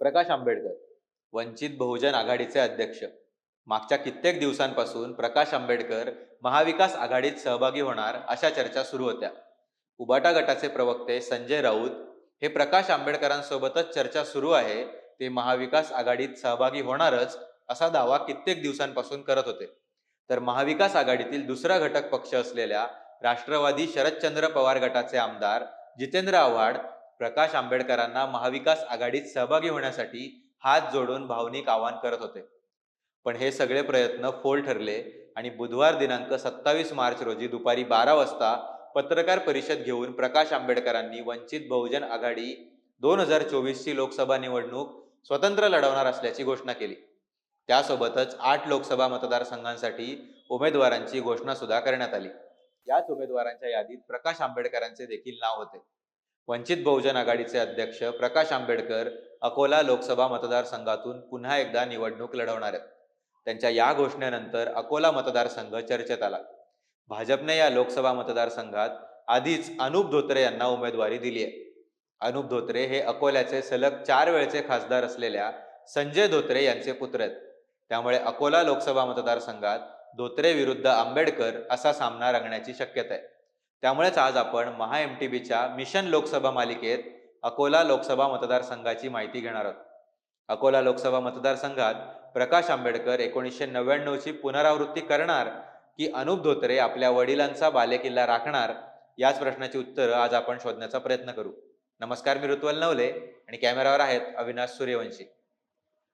प्रकाश आंबेडकर वंचित बहुजन आघाडीचे अध्यक्ष. मागच्या कित्येक दिवसांपासून प्रकाश आंबेडकर महाविकास आघाडीत सहभागी होणार अशा चर्चा सुरू होत्या. उबाटा गटाचे प्रवक्ते संजय राऊत हे प्रकाश आंबेडकरांसोबतच चर्चा सुरू आहे ते महाविकास आघाडीत सहभागी होणारच असा दावा कित्येक दिवसांपासून करत होते. तर महाविकास आघाडीतील दुसरा घटक पक्ष असलेल्या राष्ट्रवादी शरदचंद्र पवार गटाचे आमदार जितेंद्र आव्हाड प्रकाश आंबेडकरांना महाविकास आघाडीत सहभागी होण्यासाठी हात जोडून भावनिक आवाहन करत होते. पण हे सगळे प्रयत्न फोल ठरले आणि बुधवार दिनांक सत्तावीस मार्च रोजी दुपारी बारा वाजता पत्रकार परिषद घेऊन प्रकाश आंबेडकरांनी वंचित बहुजन आघाडी दोन हजार चोवीसची लोकसभा निवडणूक स्वतंत्र लढवणार असल्याची घोषणा केली. त्यासोबतच आठ लोकसभा मतदारसंघांसाठी उमेदवारांची घोषणा सुद्धा करण्यात आली. याच उमेदवारांच्या यादीत प्रकाश आंबेडकरांचे देखील नाव होते. वंचित बहुजन आघाडीचे अध्यक्ष प्रकाश आंबेडकर अकोला लोकसभा मतदारसंघातून पुन्हा एकदा निवडणूक लढवणार आहेत. त्यांच्या या घोषणेनंतर अकोला मतदारसंघ चर्चेत आला. भाजपने या लोकसभा मतदारसंघात आधीच अनुप धोत्रे यांना उमेदवारी दिली आहे. अनुप धोत्रे हे अकोल्याचे सलग चार वेळचे खासदार असलेल्या संजय धोत्रे यांचे पुत्र आहेत. त्यामुळे अकोला लोकसभा मतदारसंघात धोत्रे विरुद्ध आंबेडकर असा सामना रंगण्याची शक्यता आहे. त्यामुळेच आज आपण महा एम टी बीच्या मिशन लोकसभा मालिकेत अकोला लोकसभा मतदारसंघाची माहिती घेणार आहोत. अकोला लोकसभा मतदारसंघात प्रकाश आंबेडकर एकोणीसशे नव्याण्णवची पुनरावृत्ती करणार की अनुप धोत्रे आपल्या वडिलांचा बालेकिल्ला राखणार? याच प्रश्नाची उत्तरं आज आपण शोधण्याचा प्रयत्न करू. नमस्कार मी ऋत्वल नवले आणि कॅमेरावर आहेत अविनाश सूर्यवंशी.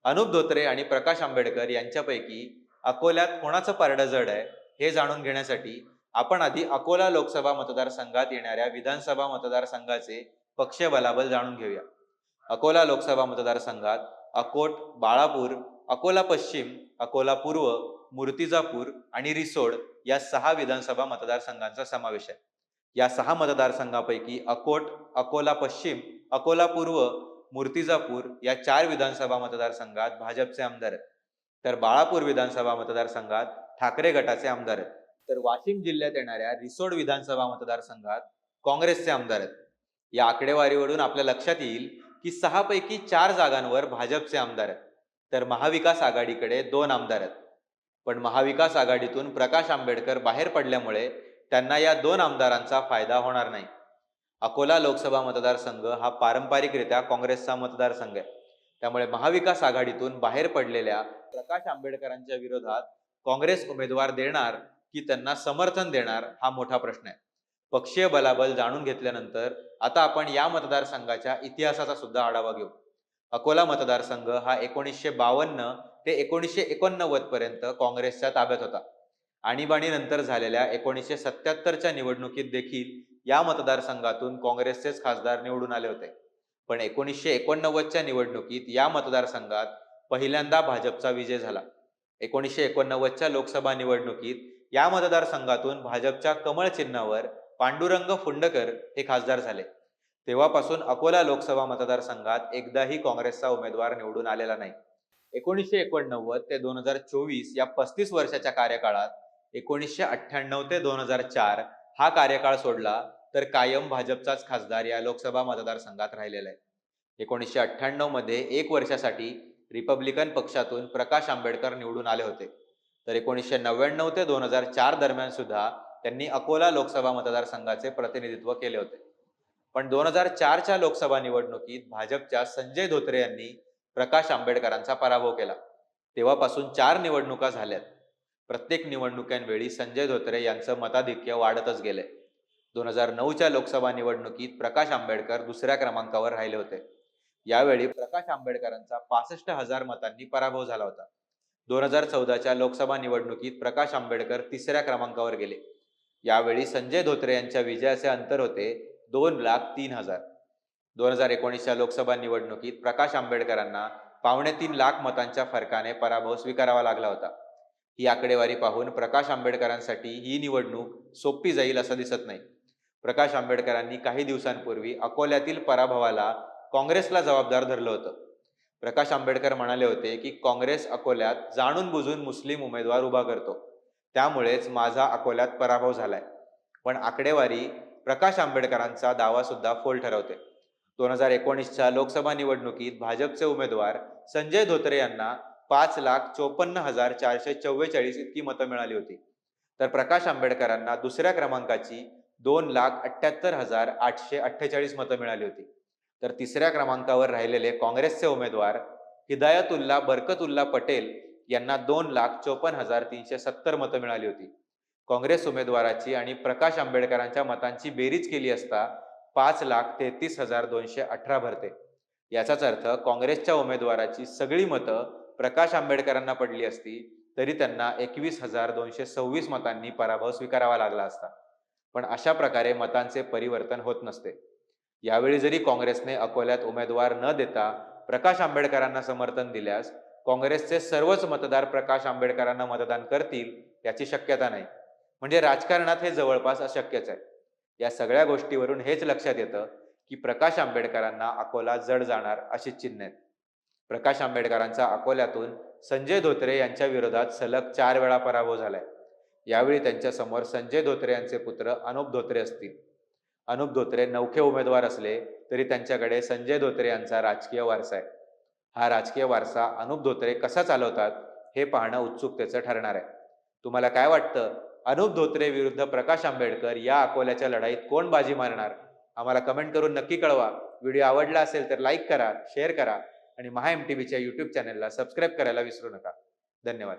अनुप धोत्रे आणि प्रकाश आंबेडकर यांच्यापैकी अकोल्यात कोणाचं पारडं जड आहे हे जाणून घेण्यासाठी आपण आधी अकोला लोकसभा मतदारसंघात येणाऱ्या विधानसभा मतदारसंघाचे पक्ष बलाबल जाणून घेऊया. अकोला लोकसभा मतदारसंघात अकोट बाळापूर अकोला पश्चिम अकोला पूर्व मूर्तिजापूर आणि रिसोड या सहा विधानसभा मतदारसंघांचा समावेश आहे. या सहा मतदारसंघापैकी अकोट अकोला पश्चिम अकोला पूर्व मूर्तिजापूर या चार विधानसभा मतदारसंघात भाजपचे आमदार आहेत. तर बाळापूर विधानसभा मतदारसंघात ठाकरे गटाचे आमदार आहेत. तर वाशिम जिल्ह्यात येणाऱ्या रिसोड विधानसभा मतदारसंघात काँग्रेसचे आमदार आहेत. या आकडेवारीवरून आपल्या लक्षात येईल की सहा पैकी चार जागांवर भाजपचे आमदार आहेत. तर महाविकास आघाडीकडे दोन आमदार आहेत. पण महाविकास आघाडीतून प्रकाश आंबेडकर बाहेर पडल्यामुळे त्यांना या दोन आमदारांचा फायदा होणार नाही. अकोला लोकसभा मतदारसंघ हा पारंपरिकरित्या काँग्रेसचा मतदारसंघ आहे. त्यामुळे महाविकास आघाडीतून बाहेर पडलेल्या प्रकाश आंबेडकरांच्या विरोधात काँग्रेस उमेदवार देणार की त्यांना समर्थन देणार हा मोठा प्रश्न आहे. पक्षीय बलाबल जाणून घेतल्यानंतर आता आपण या मतदारसंघाच्या इतिहासाचा सुद्धा आढावा घेऊ. अकोला मतदारसंघ हा एकोणीसशे बावन्न ते एकोणीसशे एकोणनव्वद पर्यंत काँग्रेसच्या ताब्यात होता. आणीबाणीनंतर झालेल्या एकोणीसशे सत्याहत्तरच्या निवडणुकीत देखील या मतदारसंघातून काँग्रेसचेच खासदार निवडून आले होते. पण एकोणीसशे एकोणनव्वदच्या निवडणुकीत या मतदारसंघात पहिल्यांदा भाजपचा विजय झाला. एकोणीसशे एकोणनव्वदच्या लोकसभा निवडणुकीत या मतदारसंघातून भाजपच्या कमळ चिन्हावर पांडुरंग फुंडकर हे खासदार झाले. तेव्हापासून अकोला लोकसभा मतदारसंघात एकदाही काँग्रेसचा उमेदवार निवडून आलेला नाही. एकोणीसशे एकोणनव्वद ते दोन हजार चोवीस या पस्तीस वर्षाच्या कार्यकाळात एकोणीसशे अठ्ठ्याण्णव ते दोन हजार चार हा कार्यकाळ सोडला तर कायम भाजपचाच खासदार या लोकसभा मतदारसंघात राहिलेला आहे. एकोणीसशे अठ्ठ्याण्णवमध्ये एक वर्षासाठी रिपब्लिकन पक्षातून प्रकाश आंबेडकर निवडून आले होते. तर एकोणीसशे नव्याण्णव ते दोन हजार चार दरम्यान सुद्धा त्यांनी अकोला लोकसभा मतदारसंघाचे प्रतिनिधित्व केले होते. पण दोन हजार चारच्या लोकसभा निवडणुकीत भाजपच्या संजय धोत्रे यांनी प्रकाश आंबेडकरांचा पराभव केला. तेव्हापासून चार निवडणुका झाल्यात. प्रत्येक निवडणुकांवेळी संजय धोत्रे यांचं मताधिक्य वाढतच गेले दोन हजार नऊच्या लोकसभा निवडणुकीत प्रकाश आंबेडकर दुसऱ्या क्रमांकावर राहिले होते. यावेळी प्रकाश आंबेडकरांचा पासष्ट हजार मतांनी पराभव झाला होता. दोन हजार चौदाच्या लोकसभा निवडणुकीत प्रकाश आंबेडकर तिसऱ्या क्रमांकावर गेले. यावेळी संजय धोत्रे यांच्या विजयाचे अंतर होते दोन लाख तीन हजार. दोन हजार एकोणीसच्या लोकसभा निवडणुकीत प्रकाश आंबेडकरांना पावणे तीन लाख मतांच्या फरकाने पराभव स्वीकारावा लागला होता. ही आकडेवारी पाहून प्रकाश आंबेडकरांसाठी ही निवडणूक सोपी जाईल असं दिसत नाही. प्रकाश आंबेडकरांनी काही दिवसांपूर्वी अकोल्यातील पराभवाला काँग्रेसला जबाबदार धरलं होतं. प्रकाश आंबेडकर म्हणाले होते की काँग्रेस अकोल्यात जाणून बुजून मुस्लिम उमेदवार उभा करतो. त्यामुळेच माझा अकोल्यात पराभव झालाय. पण आकडेवारी प्रकाश आंबेडकरांचा दावा सुद्धा फोल ठरवते. दोन हजार एकोणीसच्या लोकसभा निवडणुकीत भाजपचे उमेदवार संजय धोत्रे यांना पाच लाख चोपन्न हजार चारशे चव्वेचाळीस इतकी मतं मिळाली होती. तर प्रकाश आंबेडकरांना दुसऱ्या क्रमांकाची दोन लाख अठ्ठ्याहत्तर हजार आठशे अठ्ठेचाळीस मतं मिळाली होती. तर तिसऱ्या क्रमांकावर राहिलेले काँग्रेसचे उमेदवार हिदायतुल्ला बरकतुल्ला पटेल यांना दोन लाख चोपन्न हजार तीनशे सत्तर मतं मिळाली होती. काँग्रेस उमेदवाराची आणि प्रकाश आंबेडकरांच्या मतांची बेरीज केली असता पाच लाख तेहतीस हजार दोनशे अठरा भरते. याचाच अर्थ काँग्रेसच्या उमेदवाराची सगळी मतं प्रकाश आंबेडकरांना पडली असती तरी त्यांना एकवीस हजार दोनशे सव्वीस मतांनी पराभव स्वीकारावा लागला असता. पण अशा प्रकारे मतांचे परिवर्तन होत नसते. यावेळी जरी काँग्रेसने अकोल्यात उमेदवार न देता प्रकाश आंबेडकरांना समर्थन दिल्यास काँग्रेसचे सर्वच मतदार प्रकाश आंबेडकरांना मतदान करतील याची शक्यता नाही. म्हणजे राजकारणात हे जवळपास अशक्यच आहे. या सगळ्या गोष्टीवरून हेच लक्षात येतं की प्रकाश आंबेडकरांना अकोला जड जाणार अशी चिन्ह आहेत. प्रकाश आंबेडकरांचा अकोल्यातून संजय धोत्रे यांच्या विरोधात सलग चार वेळा पराभव झालाय. यावेळी त्यांच्यासमोर संजय धोत्रे यांचे पुत्र अनुप धोत्रे असतील. अनुप धोत्रे नौखे उमेदवार असले तरी त्यांच्याकडे संजय धोत्रे यांचा राजकीय वारसा आहे. हा राजकीय वारसा अनुप धोत्रे कसा चालवतात हे पाहणं उत्सुकतेचं ठरणार आहे. तुम्हाला काय वाटतं? अनुप धोत्रे विरुद्ध प्रकाश आंबेडकर या अकोल्याच्या लढाईत कोण बाजी मारणार? आम्हाला कमेंट करून नक्की कळवा. व्हिडिओ आवडला असेल तर लाईक करा शेअर करा आणि महा एम टी व्हीच्या यूट्यूब चॅनलला सबस्क्राईब करायला विसरू नका. धन्यवाद.